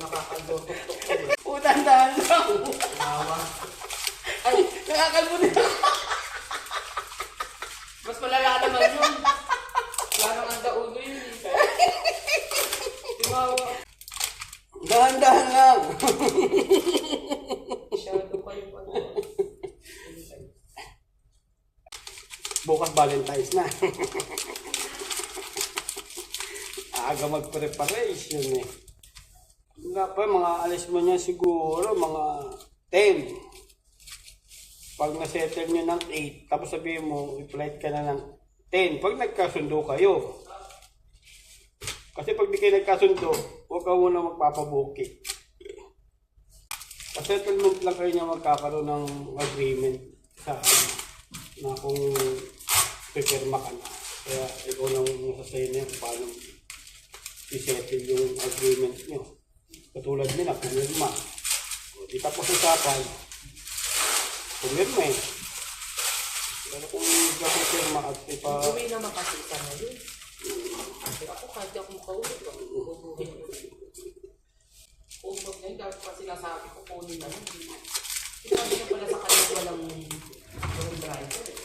nakakaldor-tok-tok ko eh. Utandahan lang. Tawa. Ay, nakakalbo na. Mas malala naman yun. Parang ang daulo yun eh. Timawa. Dahan-dahan lang. Pa yung ano. Bukas Valentine's na. Aga mag-preparation eh. Nga pa, mga alis mo niya siguro, mga 10. Pag na-settle nyo ng 8, tapos sabihin mo, i-flight ka na ng 10. Pag nagkasundo kayo. Kasi pag di kayo nagkasundo, huwag ka muna magpapabuki. Settlement lang kayo niya magkakaroon ng agreement sa na kung pipirma ka na. Kaya ikaw nang masasayin na paano i-settle yung agreement nyo. Katulad nila, pumirma. O, di tapos usapan, pumirma eh. Pero kung hindi ka pipirma at ipa... Uwi naman kasi sa ngayon. Kasi ako kahit ako makaulog, ako bubuhin ko. Umag na yun, dahil pa sinasabi ko kunin na lang. Sinabi na pala sa kanya walang walang driver. eh.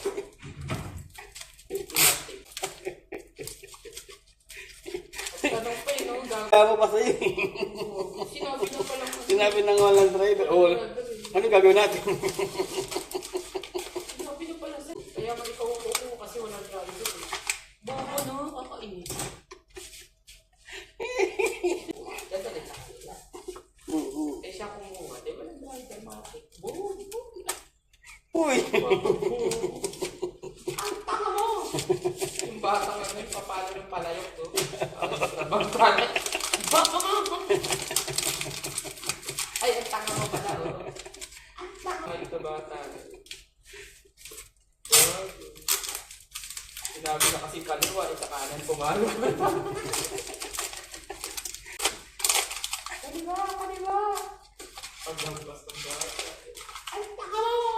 Tanong pa eh, no? Gag- Kaya mo pa sa'yo eh. Sinabi na ng walang driver. O, ano gagawin natin? Sinabi na pala sa'yo. Kaya nga ikaw ako ko kasi walang driver. eh. Bobo no, kakainis. Na. Eh siya kumuha, di ba ng driver matik? Bobo, Uy! Ang tanga mo! Yung bata nga ngayon, papalo ng palayok to. Bang tayo. Baka mo! Ay, ang tanga mo pala. Oh. Ang tanga. Ay, ito bata. Wag. Sinabi na kasi kaliwa, eh, sa kanan pumalo. kaliwa, kaliwa! Paglampas ng bata. Ay, tanga mo!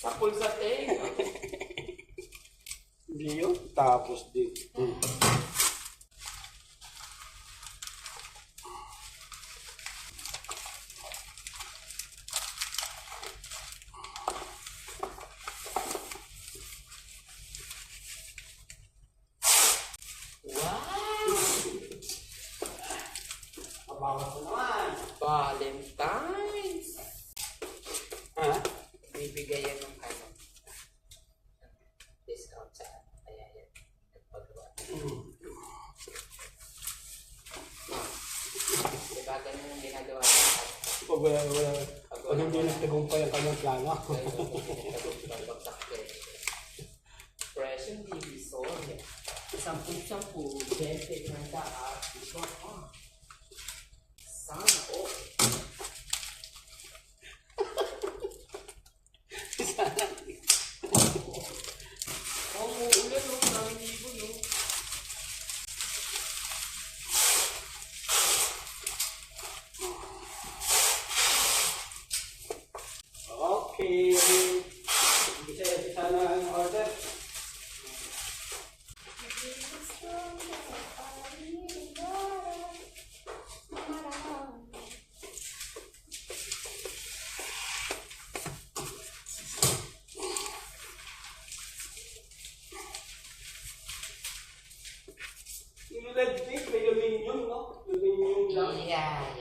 Sa pulsa tenga. Hindi yun. Tapos din. Hmm. Wow! Mabawas na naman. Valentine's! Ha? Bibigay yan ng ano. Discount sa ano. Kaya yan. Nagpagawa. Diba ganun yung ginagawa natin? Pag wala, wala, pag hindi nagtagumpay ang kanyang plano. Presyo Sampu-sampu, 20 ng daat, ito ah. Sana oh. Oh, uulan oh, maraming ibon oh. Okay. down.